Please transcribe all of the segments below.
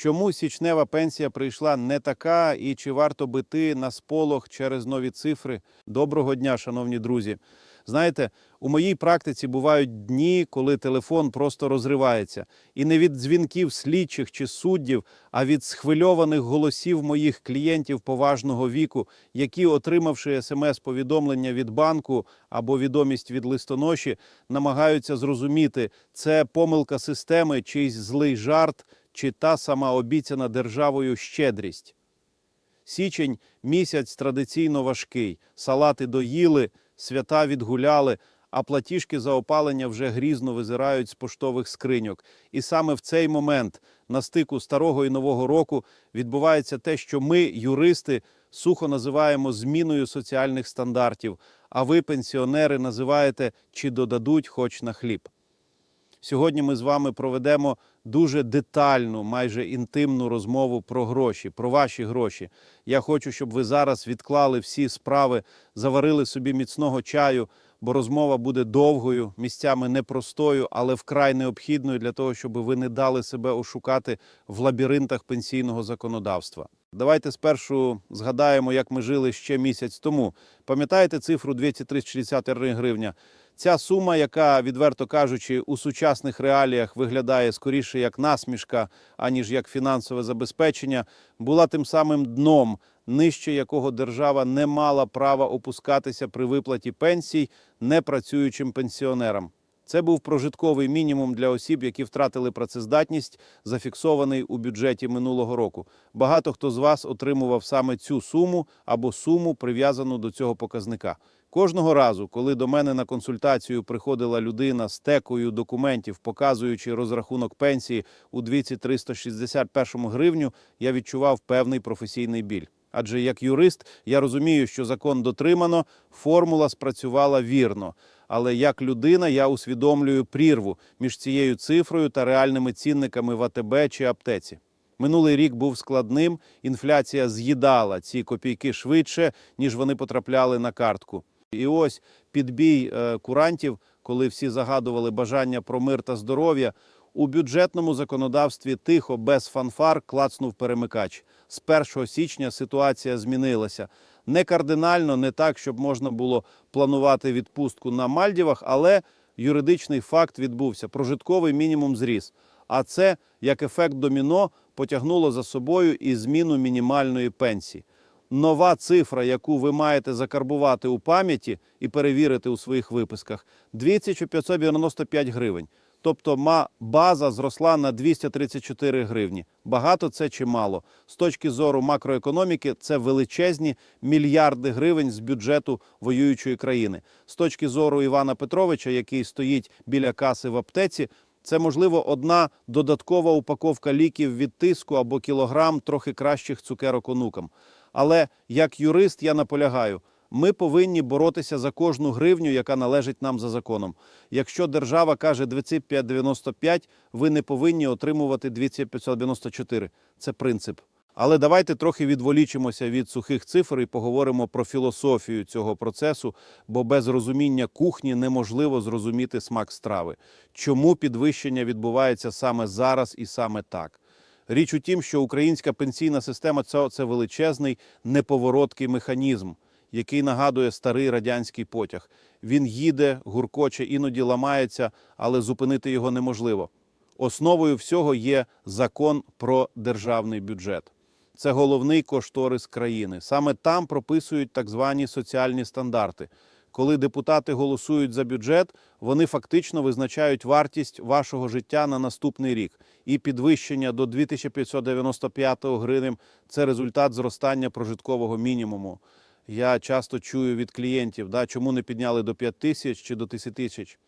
Чому січнева пенсія прийшла не така, і чи варто бити на сполох через нові цифри? Доброго дня, шановні друзі. Знаєте, у моїй практиці бувають дні, коли телефон просто розривається. І не від дзвінків слідчих чи суддів, а від схвильованих голосів моїх клієнтів поважного віку, які, отримавши смс-повідомлення від банку або відомість від листоноші, намагаються зрозуміти, це помилка системи, чийсь злий жарт, чи та сама обіцяна державою щедрість. Січень місяць традиційно важкий. Салати доїли, свята відгуляли, а платіжки за опалення вже грізно визирають з поштових скриньок. І саме в цей момент, на стику старого і нового року, відбувається те, що ми, юристи, сухо називаємо зміною соціальних стандартів, а ви, пенсіонери, називаєте чи додадуть хоч на хліб. Сьогодні ми з вами проведемо дуже детальну, майже інтимну розмову про гроші, про ваші гроші. Я хочу, щоб ви зараз відклали всі справи, заварили собі міцного чаю, бо розмова буде довгою, місцями непростою, але вкрай необхідною для того, щоб ви не дали себе ошукати в лабіринтах пенсійного законодавства. Давайте спершу згадаємо, як ми жили ще місяць тому. Пам'ятаєте цифру 263 гривня? Ця сума, яка, відверто кажучи, у сучасних реаліях виглядає скоріше як насмішка, аніж як фінансове забезпечення, була тим самим дном, нижче якого держава не мала права опускатися при виплаті пенсій непрацюючим пенсіонерам. Це був прожитковий мінімум для осіб, які втратили працездатність, зафіксований у бюджеті минулого року. Багато хто з вас отримував саме цю суму або суму, прив'язану до цього показника. Кожного разу, коли до мене на консультацію приходила людина з текою документів, показуючи розрахунок пенсії у 2361 гривню, я відчував певний професійний біль. Адже як юрист я розумію, що закон дотримано, формула спрацювала вірно. Але як людина я усвідомлюю прірву між цією цифрою та реальними цінниками в АТБ чи аптеці. Минулий рік був складним. Інфляція з'їдала ці копійки швидше, ніж вони потрапляли на картку. І ось підбій е, курантів, коли всі загадували бажання про мир та здоров'я. У бюджетному законодавстві тихо, без фанфар, клацнув перемикач. З 1 січня ситуація змінилася. Не кардинально, не так, щоб можна було планувати відпустку на Мальдівах, але юридичний факт відбувся. Прожитковий мінімум зріс. А це, як ефект доміно, потягнуло за собою і зміну мінімальної пенсії. Нова цифра, яку ви маєте закарбувати у пам'яті і перевірити у своїх виписках, 2595 гривень. Тобто ма база зросла на 234 гривні. Багато це чи мало? З точки зору макроекономіки, це величезні мільярди гривень з бюджету воюючої країни. З точки зору Івана Петровича, який стоїть біля каси в аптеці, це можливо одна додаткова упаковка ліків від тиску або кілограм трохи кращих цукерок онукам. Але як юрист я наполягаю, ми повинні боротися за кожну гривню, яка належить нам за законом. Якщо держава каже 2595, ви не повинні отримувати 2594. Це принцип. Але давайте трохи відволічимося від сухих цифр і поговоримо про філософію цього процесу, бо без розуміння кухні неможливо зрозуміти смак страви. Чому підвищення відбувається саме зараз і саме так? Річ у тім, що українська пенсійна система це, величезний неповороткий механізм, який нагадує старий радянський потяг. Він їде, гуркоче, іноді ламається, але зупинити його неможливо. Основою всього є закон про державний бюджет. Це головний кошторис країни. Саме там прописують так звані соціальні стандарти. Коли депутати голосують за бюджет, вони фактично визначають вартість вашого життя на наступний рік. І підвищення до 2595 гривень – це результат зростання прожиткового мінімуму. Я часто чую від клієнтів, да, чому не підняли до 5 тисяч чи до 10 тисяч.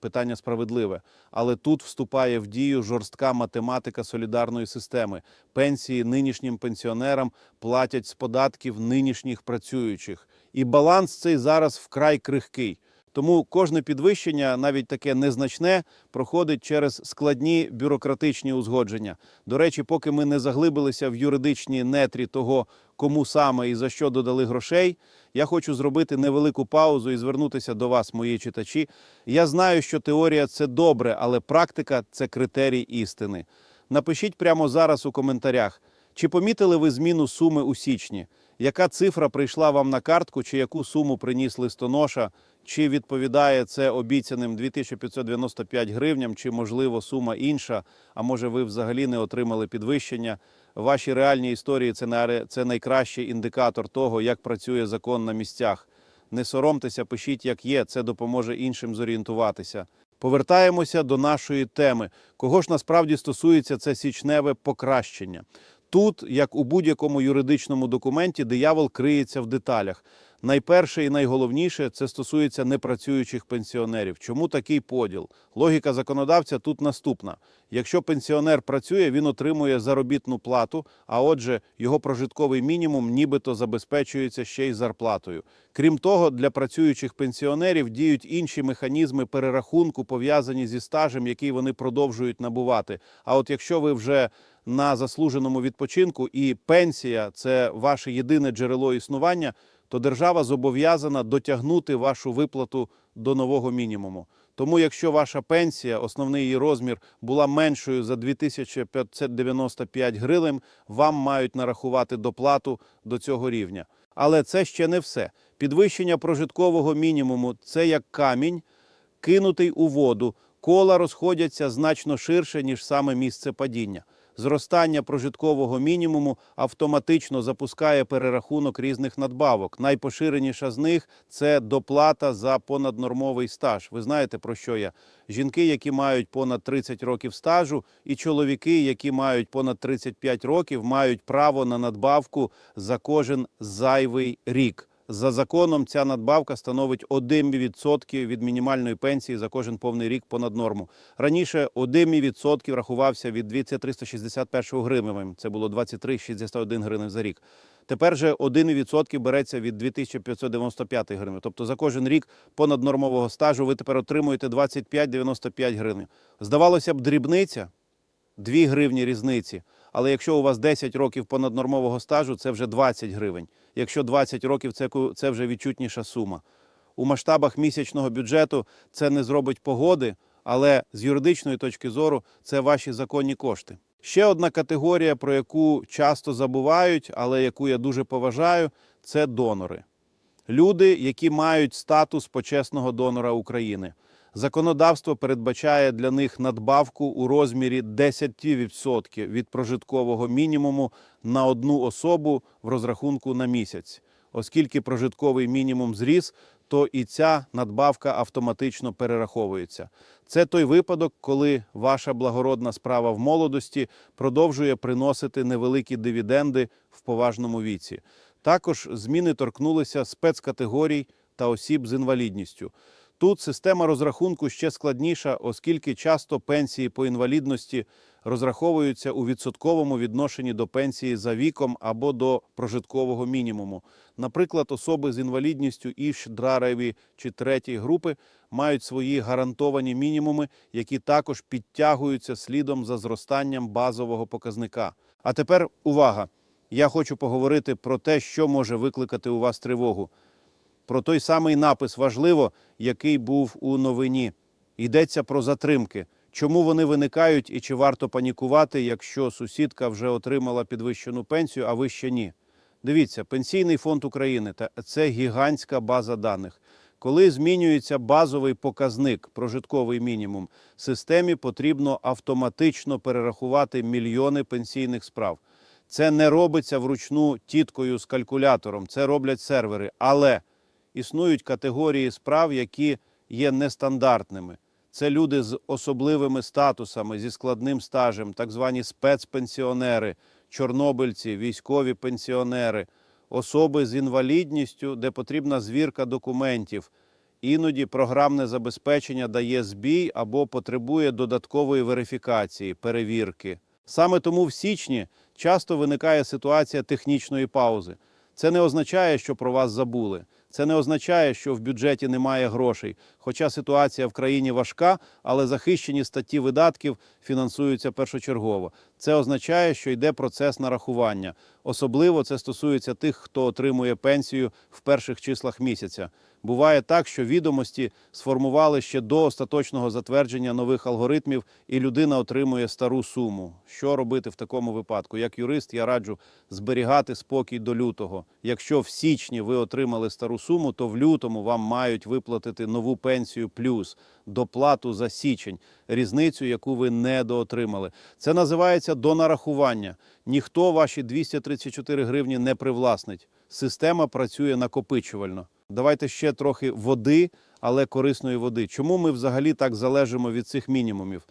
Питання справедливе, але тут вступає в дію жорстка математика солідарної системи. Пенсії нинішнім пенсіонерам платять з податків нинішніх працюючих, і баланс цей зараз вкрай крихкий. Тому кожне підвищення, навіть таке незначне, проходить через складні бюрократичні узгодження. До речі, поки ми не заглибилися в юридичні нетрі того, кому саме і за що додали грошей, я хочу зробити невелику паузу і звернутися до вас, мої читачі. Я знаю, що теорія це добре, але практика це критерій істини. Напишіть прямо зараз у коментарях, чи помітили ви зміну суми у січні? Яка цифра прийшла вам на картку, чи яку суму приніс листоноша? Чи відповідає це обіцяним 2595 гривням, чи можливо сума інша? А може ви взагалі не отримали підвищення? Ваші реальні історії це най- це найкращий індикатор того, як працює закон на місцях. Не соромтеся, пишіть, як є. Це допоможе іншим зорієнтуватися. Повертаємося до нашої теми. Кого ж насправді стосується це січневе покращення? Тут, як у будь-якому юридичному документі, диявол криється в деталях. Найперше і найголовніше це стосується непрацюючих пенсіонерів. Чому такий поділ? Логіка законодавця тут наступна: якщо пенсіонер працює, він отримує заробітну плату, а отже, його прожитковий мінімум нібито забезпечується ще й зарплатою. Крім того, для працюючих пенсіонерів діють інші механізми перерахунку, пов'язані зі стажем, який вони продовжують набувати. А от якщо ви вже на заслуженому відпочинку і пенсія це ваше єдине джерело існування, то держава зобов'язана дотягнути вашу виплату до нового мінімуму. Тому, якщо ваша пенсія, основний її розмір, була меншою за 2595 гривень, вам мають нарахувати доплату до цього рівня. Але це ще не все. Підвищення прожиткового мінімуму це як камінь, кинутий у воду. Кола розходяться значно ширше, ніж саме місце падіння. Зростання прожиткового мінімуму автоматично запускає перерахунок різних надбавок. Найпоширеніша з них це доплата за понаднормовий стаж. Ви знаєте про що я? Жінки, які мають понад 30 років стажу, і чоловіки, які мають понад 35 років, мають право на надбавку за кожен зайвий рік. За законом ця надбавка становить 1% від мінімальної пенсії за кожен повний рік понад норму. Раніше 1% рахувався від 2361 гривень. Це було 23,61 гривень за рік. Тепер же 1% береться від 2595 гривень. Тобто за кожен рік понаднормового стажу ви тепер отримуєте 25,95 гривень. Здавалося б, дрібниця, 2 гривні різниці. Але якщо у вас 10 років понаднормового стажу, це вже 20 гривень. Якщо 20 років, це, вже відчутніша сума. У масштабах місячного бюджету це не зробить погоди, але з юридичної точки зору це ваші законні кошти. Ще одна категорія, про яку часто забувають, але яку я дуже поважаю, це донори. Люди, які мають статус почесного донора України. Законодавство передбачає для них надбавку у розмірі 10% від прожиткового мінімуму на одну особу в розрахунку на місяць. Оскільки прожитковий мінімум зріс, то і ця надбавка автоматично перераховується. Це той випадок, коли ваша благородна справа в молодості продовжує приносити невеликі дивіденди в поважному віці. Також зміни торкнулися спецкатегорій та осіб з інвалідністю. Тут система розрахунку ще складніша, оскільки часто пенсії по інвалідності розраховуються у відсотковому відношенні до пенсії за віком або до прожиткового мінімуму. Наприклад, особи з інвалідністю ІШ, ДРАРеві чи третьої групи мають свої гарантовані мінімуми, які також підтягуються слідом за зростанням базового показника. А тепер увага! Я хочу поговорити про те, що може викликати у вас тривогу про той самий напис важливо, який був у новині. Йдеться про затримки. Чому вони виникають і чи варто панікувати, якщо сусідка вже отримала підвищену пенсію, а ви ще ні? Дивіться, Пенсійний фонд України це гігантська база даних. Коли змінюється базовий показник, прожитковий мінімум, системі потрібно автоматично перерахувати мільйони пенсійних справ. Це не робиться вручну тіткою з калькулятором, це роблять сервери. Але існують категорії справ, які є нестандартними. Це люди з особливими статусами, зі складним стажем, так звані спецпенсіонери, чорнобильці, військові пенсіонери, особи з інвалідністю, де потрібна звірка документів. Іноді програмне забезпечення дає збій або потребує додаткової верифікації, перевірки. Саме тому в січні часто виникає ситуація технічної паузи. Це не означає, що про вас забули. Це не означає, що в бюджеті немає грошей. Хоча ситуація в країні важка, але захищені статті видатків фінансуються першочергово. Це означає, що йде процес нарахування. Особливо це стосується тих, хто отримує пенсію в перших числах місяця. Буває так, що відомості сформували ще до остаточного затвердження нових алгоритмів, і людина отримує стару суму. Що робити в такому випадку? Як юрист, я раджу зберігати спокій до лютого. Якщо в січні ви отримали стару суму, то в лютому вам мають виплатити нову пенсію плюс доплату за січень, різницю, яку ви недоотримали. Це називається донарахування. Ніхто ваші 234 гривні не привласнить. Система працює накопичувально. Давайте ще трохи води, але корисної води. Чому ми взагалі так залежимо від цих мінімумів?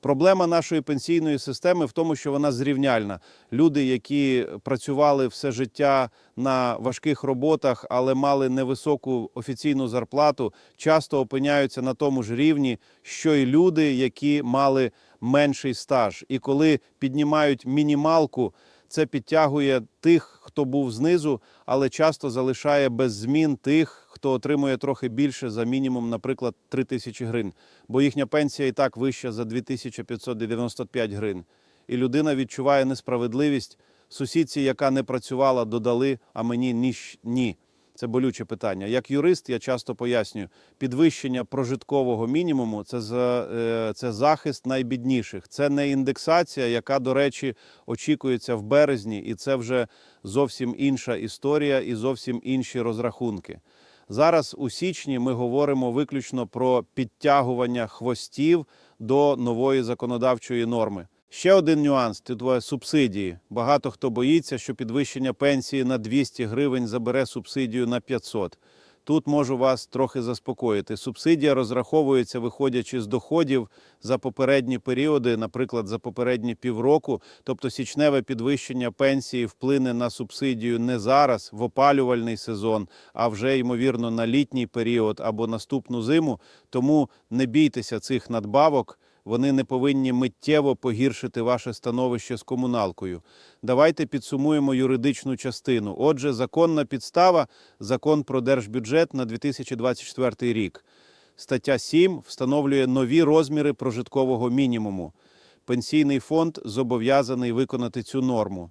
Проблема нашої пенсійної системи в тому, що вона зрівняльна. Люди, які працювали все життя на важких роботах, але мали невисоку офіційну зарплату, часто опиняються на тому ж рівні, що й люди, які мали менший стаж. І коли піднімають мінімалку, це підтягує тих, хто був знизу, але часто залишає без змін тих, хто отримує трохи більше за мінімум, наприклад, 3 тисячі гривень, бо їхня пенсія і так вища за 2595 гривень. І людина відчуває несправедливість. Сусідці, яка не працювала, додали, а мені ні. ні. Це болюче питання. Як юрист, я часто пояснюю, підвищення прожиткового мінімуму це, е, це захист найбідніших. Це не індексація, яка, до речі, очікується в березні, і це вже зовсім інша історія і зовсім інші розрахунки. Зараз у січні ми говоримо виключно про підтягування хвостів до нової законодавчої норми. Ще один нюанс це субсидії. Багато хто боїться, що підвищення пенсії на 200 гривень забере субсидію на 500. Тут можу вас трохи заспокоїти. Субсидія розраховується, виходячи з доходів за попередні періоди, наприклад, за попередні півроку. Тобто січневе підвищення пенсії вплине на субсидію не зараз, в опалювальний сезон, а вже ймовірно на літній період або наступну зиму. Тому не бійтеся цих надбавок. Вони не повинні миттєво погіршити ваше становище з комуналкою. Давайте підсумуємо юридичну частину. Отже, законна підстава закон про держбюджет на 2024 рік. Стаття 7 встановлює нові розміри прожиткового мінімуму. Пенсійний фонд зобов'язаний виконати цю норму.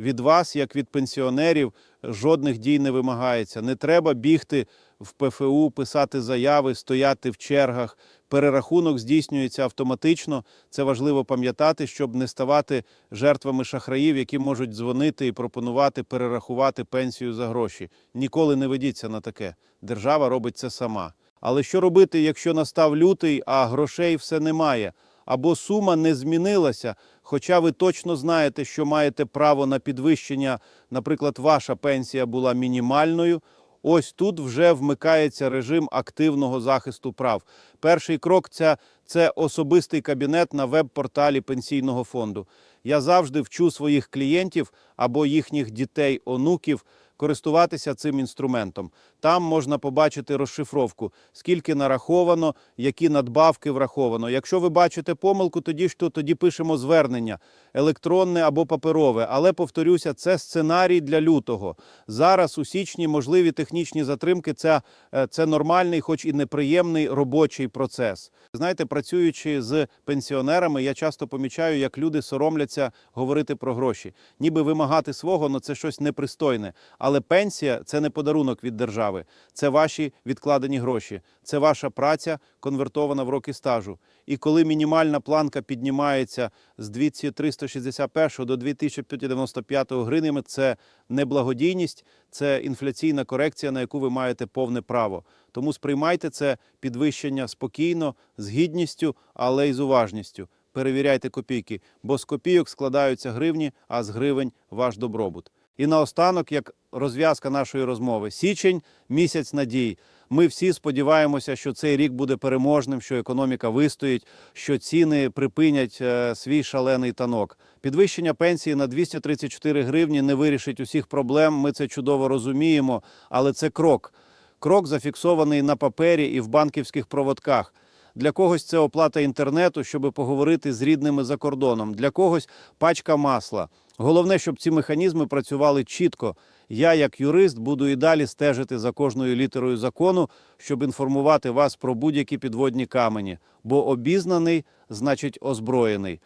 Від вас, як від пенсіонерів, жодних дій не вимагається. Не треба бігти в ПФУ, писати заяви, стояти в чергах. Перерахунок здійснюється автоматично. Це важливо пам'ятати, щоб не ставати жертвами шахраїв, які можуть дзвонити і пропонувати перерахувати пенсію за гроші. Ніколи не ведіться на таке. Держава робить це сама. Але що робити, якщо настав лютий, а грошей все немає? Або сума не змінилася, хоча ви точно знаєте, що маєте право на підвищення, наприклад, ваша пенсія була мінімальною. Ось тут вже вмикається режим активного захисту прав. Перший крок це, це особистий кабінет на веб-порталі пенсійного фонду. Я завжди вчу своїх клієнтів або їхніх дітей, онуків користуватися цим інструментом. Там можна побачити розшифровку, скільки нараховано, які надбавки враховано. Якщо ви бачите помилку, тоді то тоді пишемо звернення електронне або паперове. Але повторюся, це сценарій для лютого. Зараз у січні можливі технічні затримки. Це, це нормальний, хоч і неприємний робочий процес. Знаєте, працюючи з пенсіонерами, я часто помічаю, як люди соромляться говорити про гроші, ніби вимагати свого, ну це щось непристойне. Але пенсія це не подарунок від держави, це ваші відкладені гроші, це ваша праця, конвертована в роки стажу. І коли мінімальна планка піднімається з 2361 до 2595 гривнями, це не благодійність, це інфляційна корекція, на яку ви маєте повне право. Тому сприймайте це підвищення спокійно, з гідністю, але й з уважністю. Перевіряйте копійки, бо з копійок складаються гривні, а з гривень ваш добробут. І наостанок, як розв'язка нашої розмови, січень місяць надій. Ми всі сподіваємося, що цей рік буде переможним, що економіка вистоїть, що ціни припинять е, свій шалений танок. Підвищення пенсії на 234 гривні не вирішить усіх проблем. Ми це чудово розуміємо, але це крок. Крок зафіксований на папері і в банківських проводках. Для когось це оплата інтернету, щоб поговорити з рідними за кордоном. Для когось пачка масла. Головне, щоб ці механізми працювали чітко. Я, як юрист, буду і далі стежити за кожною літерою закону, щоб інформувати вас про будь-які підводні камені. Бо обізнаний значить озброєний.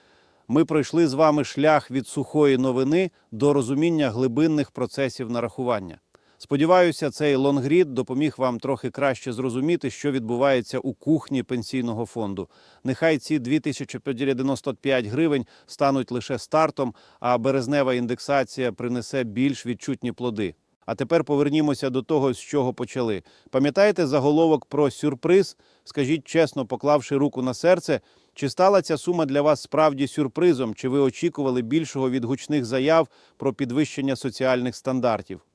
Ми пройшли з вами шлях від сухої новини до розуміння глибинних процесів нарахування. Сподіваюся, цей лонгрід допоміг вам трохи краще зрозуміти, що відбувається у кухні пенсійного фонду. Нехай ці 2595 гривень стануть лише стартом, а березнева індексація принесе більш відчутні плоди. А тепер повернімося до того, з чого почали. Пам'ятаєте заголовок про сюрприз? Скажіть чесно, поклавши руку на серце, чи стала ця сума для вас справді сюрпризом? Чи ви очікували більшого від гучних заяв про підвищення соціальних стандартів?